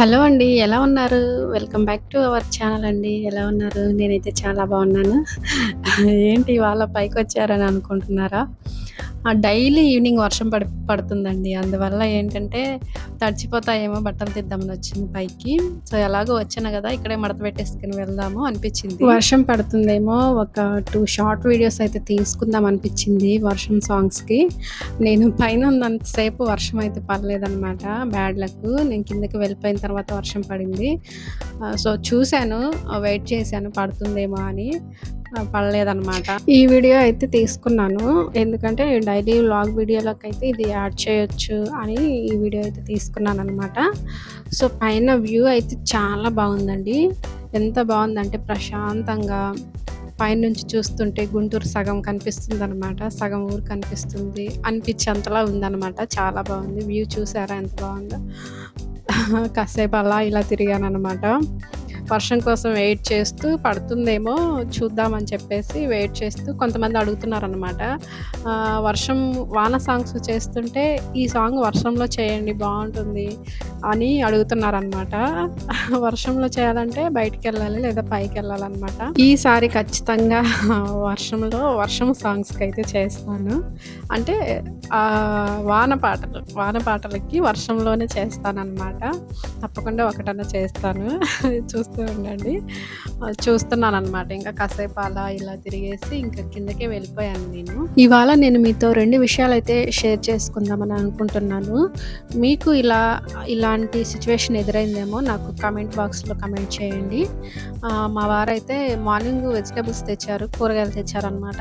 Hello అండి. ఎలా ఉన్నారు? Welcome back to our channel అండి. ఎలా ఉన్నారు? నేనైతే చాలా బాగున్నాను. ఏంటి ఇవాళ పైకొచ్చారని అనుకుంటున్నారా? డైలీ ఈవినింగ్ వర్షం పడి పడుతుందండి. అందువల్ల ఏంటంటే తడిచిపోతాయేమో బట్టలు తీద్దామని వచ్చింది పైకి. సో, ఎలాగో వచ్చాను కదా ఇక్కడే మడత పెట్టేసుకుని వెళ్దాము అనిపించింది వర్షం పడుతుందేమో ఒక టూ షార్ట్ వీడియోస్ అయితే తీసుకుందాం అనిపించింది వర్షం సాంగ్స్‌కి. నేను పైన ఉన్నంతసేపు వర్షం అయితే పర్లేదనమాట బ్యాడ్ లక్. నేను కిందకి వెళ్ళిపోయిన తర్వాత వర్షం పడింది. సో, చూసాను. వెయిట్ చేశాను పడుతుందేమో అని. ఆహ్, ఈ వీడియో అయితే తీసుకున్నాను. ఎందుకంటే డైలీ వ్లాగ్ వీడియోలకైతే ఇది యాడ్ చేయొచ్చు అని ఈ వీడియో అయితే తీసుకున్నాను అనమాట సో, పైన వ్యూ అయితే చాలా బాగుందండి. ఎంత బాగుందంటే ప్రశాంతంగా పైనుంచి చూస్తుంటే గుంటూరు సగం కనిపిస్తుంది అనమాట సగం ఊరు కనిపిస్తుంది. అనిపించేంతలా ఉందన్నమాట. చాలా బాగుంది. వ్యూ చూసారా ఎంత బాగుందో? కాసేపు అలా ఇలా తిరిగాను అనమాట వర్షం కోసం వెయిట్ చేస్తూ పడుతుందేమో చూద్దామని చెప్పేసి వెయిట్ చేస్తూ కొంతమంది అడుగుతున్నారనమాట. వర్షం వాన సాంగ్స్ చేస్తుంటే ఈ సాంగ్ వర్షంలో చేయండి బాగుంటుంది అని అడుగుతున్నారనమాట. వర్షంలో చేయాలంటే బయటికెళ్ళాలి లేదా పైకెళ్ళాలనమాట. ఈసారి ఖచ్చితంగా వర్షంలో వర్షం సాంగ్స్కి అయితే చేస్తాను. అంటే వాన పాటలు. వాన పాటలకి వర్షంలోనే చేస్తానన్నమాట తప్పకుండా ఒకటన్నా చేస్తాను. చూస్తూ ఉండండి. చూస్తున్నాను అనమాట ఇంకా కాసేపు అలా ఇలా తిరిగేసి ఇంకా కిందకే వెళ్ళిపోయాను నేను. ఇవాళ నేను మీతో రెండు విషయాలు అయితే షేర్ చేసుకుందామని అనుకుంటున్నాను. మీకు ఇలా ఇలా ఇలాంటి సిచ్యువేషన్ ఎదురైందేమో నాకు కమెంట్ బాక్స్‌లో కమెంట్ చేయండి. మా మా వారైతే మార్నింగ్ వెజిటబుల్స్ తెచ్చారు. కూరగాయలు తెచ్చారనమాట.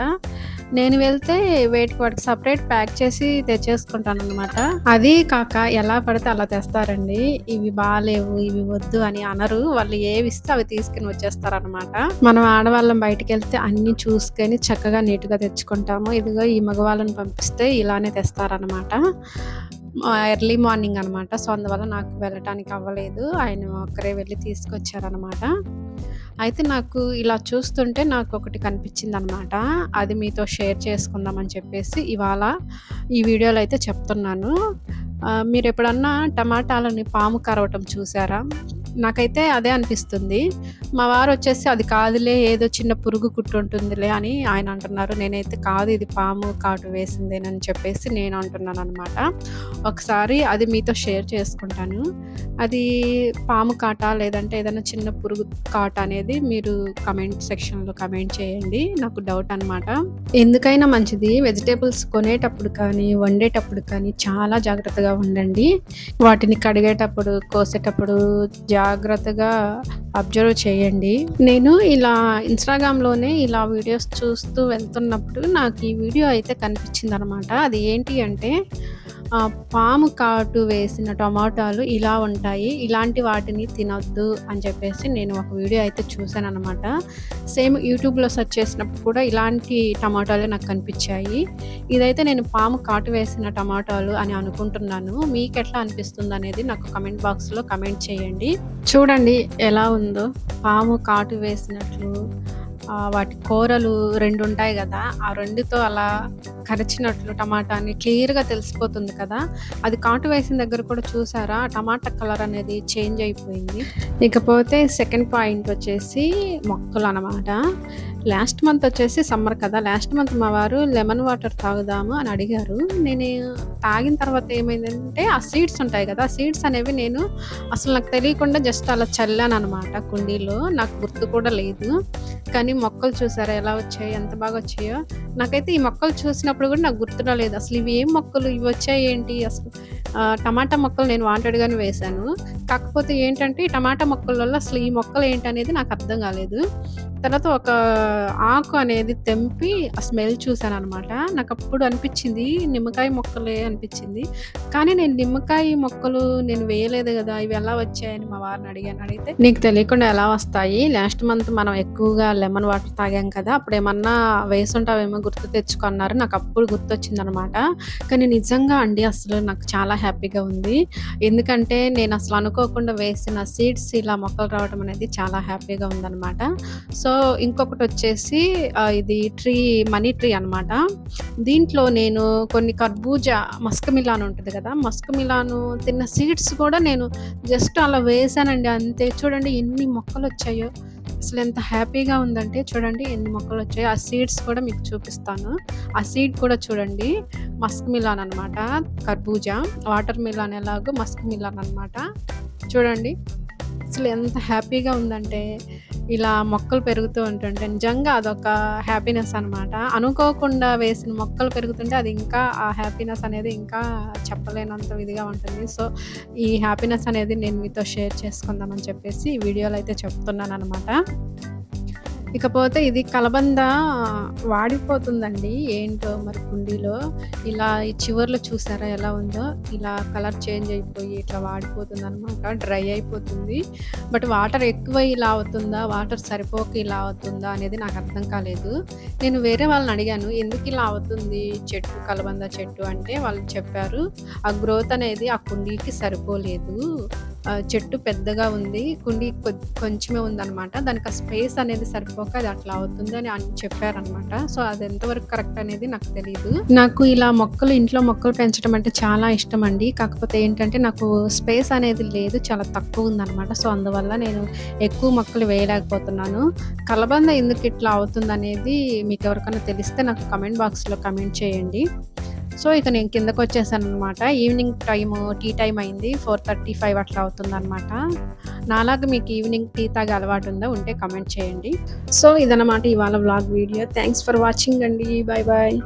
నేను వెళ్తే వేటికి వాటికి సపరేట్ ప్యాక్ చేసి తెచ్చేసుకుంటాననమాట. అది కాక ఎలా పడితే అలా తెస్తారండి. ఇవి బాగాలేవు ఇవి వద్దు అని అనరు. వాళ్ళు ఏవి ఇస్తే అవి తీసుకుని వచ్చేస్తారనమాట. మనం ఆడవాళ్ళం బయటికెళ్తే అన్నీ చూసుకొని చక్కగా నీట్‌గా తెచ్చుకుంటాము. ఇదిగో ఈ మగవాళ్ళని పంపిస్తే ఇలానే తెస్తారనమాట. ఎర్లీ మార్నింగ్ అనమాట. సో, అందువల్ల నాకు వెళ్ళటానికి అవ్వలేదు. ఆయన ఒక్కరే వెళ్ళి తీసుకొచ్చారనమాట. అయితే నాకు ఇలా చూస్తుంటే నాకు ఒకటి కనిపించింది అనమాట అది మీతో షేర్ చేసుకుందామని చెప్పేసి ఇవాళ ఈ వీడియోలో అయితే చెప్తున్నాను. మీరు ఎప్పుడన్నా టమాటాలని పాము కరవటం చూసారా? నాకైతే అదే అనిపిస్తుంది. మా వారు వచ్చేసి అది కాదులే ఏదో చిన్న పురుగు కుట్టుంటుందిలే అని ఆయన అంటున్నారు. నేనైతే కాదు ఇది పాము కాటు వేసిందేనని చెప్పేసి నేను అంటున్నాను అనమాట ఒకసారి అది మీతో షేర్ చేసుకుంటాను. అది పాము కాటా లేదంటే ఏదైనా చిన్న పురుగు కాట అనేది మీరు కమెంట్ సెక్షన్‌లో కమెంట్ చేయండి. నాకు డౌట్ అనమాట. ఎందుకైనా మంచిది వెజిటేబుల్స్ కొనేటప్పుడు కానీ, వండేటప్పుడు కానీ చాలా జాగ్రత్తగా ఉండండి. వాటిని కడిగేటప్పుడు, కోసేటప్పుడు జా జాగ్రత్తగా అబ్జర్వ్ చేయండి. నేను ఇలా ఇన్‌స్టాగ్రామ్‌లోనే ఇలా వీడియోస్ చూస్తూ వెళ్తున్నప్పుడు నాకు ఈ వీడియో అయితే కనిపిచ్చిందనమాట. అది ఏంటి అంటే పాము కాటు వేసిన టమాటాలు ఇలా ఉంటాయి. ఇలాంటి వాటిని తినొద్దు అని చెప్పేసి నేను ఒక వీడియో అయితే చూసాననమాట. సేమ్ యూట్యూబ్‌లో సెర్చ్ చేసినప్పుడు కూడా ఇలాంటి టమాటాలే నాకు కనిపించాయి ఇదైతే నేను పాము కాటు వేసిన టమాటాలు అని అనుకుంటున్నాను. మీకెట్లా అనిపిస్తుందనేది నాకు కామెంట్ బాక్స్‌లో కమెంట్ చేయండి. చూడండి ఎలా ఉందో పాము కాటు వేసినట్లు వాటి కూరలు రెండు ఉంటాయి కదా ఆ రెండుతో అలా కరిచినట్లు టమాటాని క్లియర్‌గా తెలిసిపోతుంది కదా! అది కాటు వేసిన దగ్గర కూడా చూసారా? టమాటా కలర్ అనేది చేంజ్ అయిపోయింది. ఇకపోతే సెకండ్ పాయింట్ వచ్చేసి మొక్కలు అనమాట లాస్ట్ మంత్ వచ్చేసి సమ్మర్ కదా! లాస్ట్ మంత్ మా వారు లెమన్ వాటర్ తాగుదాము అని అడిగారు. నేను తాగిన తర్వాత ఏమైందంటే ఆ సీడ్స్ ఉంటాయి కదా ఆ సీడ్స్ అనేవి నేను అసలు నాకు తెలియకుండా జస్ట్ అలా చల్లాననమాట కుండీలో. నాకు గుర్తు కూడా లేదు. కానీ మొక్కలు చూసారా ఎలా వచ్చాయో? ఎంత బాగా వచ్చాయో? నాకైతే ఈ మొక్కలు చూసినప్పుడు కూడా నాకు గుర్తు రాలేదు. అసలు ఇవి ఏం మొక్కలు? ఇవి వచ్చాయి ఏంటి అసలు టమాటా మొక్కలు నేను వాంటెడ్‌గానే వేశాను. కాకపోతే ఏంటంటే ఈ టమాటా మొక్కల అసలు ఈ మొక్కలు ఏంటనేది నాకు అర్థం కాలేదు. తర్వాత ఒక ఆకు అనేది తెంపి ఆ స్మెల్ చూసాను అనమాట నాకు అప్పుడు అనిపించింది నిమ్మకాయ మొక్కలే అనిపించింది కానీ నేను నిమ్మకాయ మొక్కలు నేను వేయలేదు కదా ఇవి ఎలా వచ్చాయని మా వారిని అడిగాను. అడిగితే నీకు తెలియకుండా ఎలా వస్తాయి? లాస్ట్ మంత్ మనం ఎక్కువగా లెమన్ వాటర్ తాగాం కదా! అప్పుడు ఏమన్నా వేసుంటావేమో గుర్తు తెచ్చుకున్నారు నాకు అప్పుడు గుర్తొచ్చింది గుర్తొచ్చిందనమాట. కానీ నిజంగా అండి అసలు నాకు చాలా హ్యాపీగా ఉంది. ఎందుకంటే నేను అసలు అనుకో అనుకోకుండా వేసిన సీడ్స్ ఇలా మొక్కలు రావడం అనేది చాలా హ్యాపీగా ఉందన్నమాట సో, ఇంకొకటి వచ్చేసి ఇది ట్రీ మనీ ట్రీ అనమాట. దీంట్లో నేను కొన్ని కర్బూజా మస్క్ మిలాన్ ఉంటుంది కదా మస్క్ మిలాను తిన్న సీడ్స్ కూడా నేను జస్ట్ అలా వేసానండి అంతే. చూడండి ఎన్ని మొక్కలు వచ్చాయో అసలు ఎంత హ్యాపీగా ఉందంటే చూడండి ఎన్ని మొక్కలు వచ్చాయో ఆ సీడ్స్ కూడా మీకు చూపిస్తాను. ఆ సీడ్ కూడా చూడండి మస్క్ మిలాన్ అనమాట. కర్బూజా, వాటర్ మిలాన్ ఎలాగో మస్క్ మిలాన్ అనమాట. చూడండి. అసలు ఎంత హ్యాపీగా ఉందంటే ఇలా మొక్కలు పెరుగుతూ ఉంటుంటే నిజంగా అదొక హ్యాపీనెస్ అనమాట. అనుకోకుండా వేసిన మొక్కలు పెరుగుతుంటే అది ఇంకా ఆ హ్యాపీనెస్ అనేది ఇంకా చెప్పలేనంత ఇదిగా ఉంటుంది. సో, ఈ హ్యాపీనెస్ అనేది నేను మీతో షేర్ చేసుకుందామని చెప్పేసి ఈ వీడియోలో అయితే చెప్తున్నాననమాట. ఇకపోతే ఇది కలబంద వాడిపోతుందండి. ఏంటో మరి కుండీలో ఇలా ఈ చివర్లో చూసారా ఎలా ఉందో? ఇలా కలర్ చేంజ్ అయిపోయి ఇట్లా వాడిపోతుందనమాట. డ్రై అయిపోతుంది. బట్ వాటర్ ఎక్కువై ఇలా అవుతుందా? వాటర్ సరిపోక ఇలా అవుతుందా? అనేది నాకు అర్థం కాలేదు. నేను వేరే వాళ్ళని అడిగాను. ఎందుకు ఇలా అవుతుంది చెట్టు కలబంద చెట్టు అంటే వాళ్ళు చెప్పారు. ఆ గ్రోత్ అనేది ఆ కుండీకి సరిపోలేదు. చెట్టు పెద్దగా ఉంది. కుండీ కొంచెమే ఉందనమాట. దానికి ఆ స్పేస్ అనేది సరిపోక అది అట్లా అవుతుంది అని అని చెప్పారనమాట. సో, అది ఎంతవరకు కరెక్ట్ అనేది నాకు తెలియదు నాకు ఇలా మొక్కలు ఇంట్లో మొక్కలు పెంచడం అంటే చాలా ఇష్టం అండి కాకపోతే ఏంటంటే నాకు స్పేస్ అనేది లేదు. చాలా తక్కువ ఉందన్నమాట సో, అందువల్ల నేను ఎక్కువ మొక్కలు వేయలేకపోతున్నాను. కలబంద ఎందుకు ఇట్లా అవుతుంది అనేది మీకు ఎవరికైనా తెలిస్తే నాకు కమెంట్ బాక్స్‌లో కామెంట్ చేయండి. సో, ఇక నేను కిందకొచ్చేసాననమాట. ఈవినింగ్ టైము టీ టైం అయింది. 4:35 అట్లా అవుతుందనమాట. నాలాగా మీకు ఈవినింగ్ టీ తాగే అలవాటు ఉందా ఉంటే కమెంట్ చేయండి. సో, ఇదనమాట ఇవాళ vlog video. Thanks for watching అండి. Bye bye.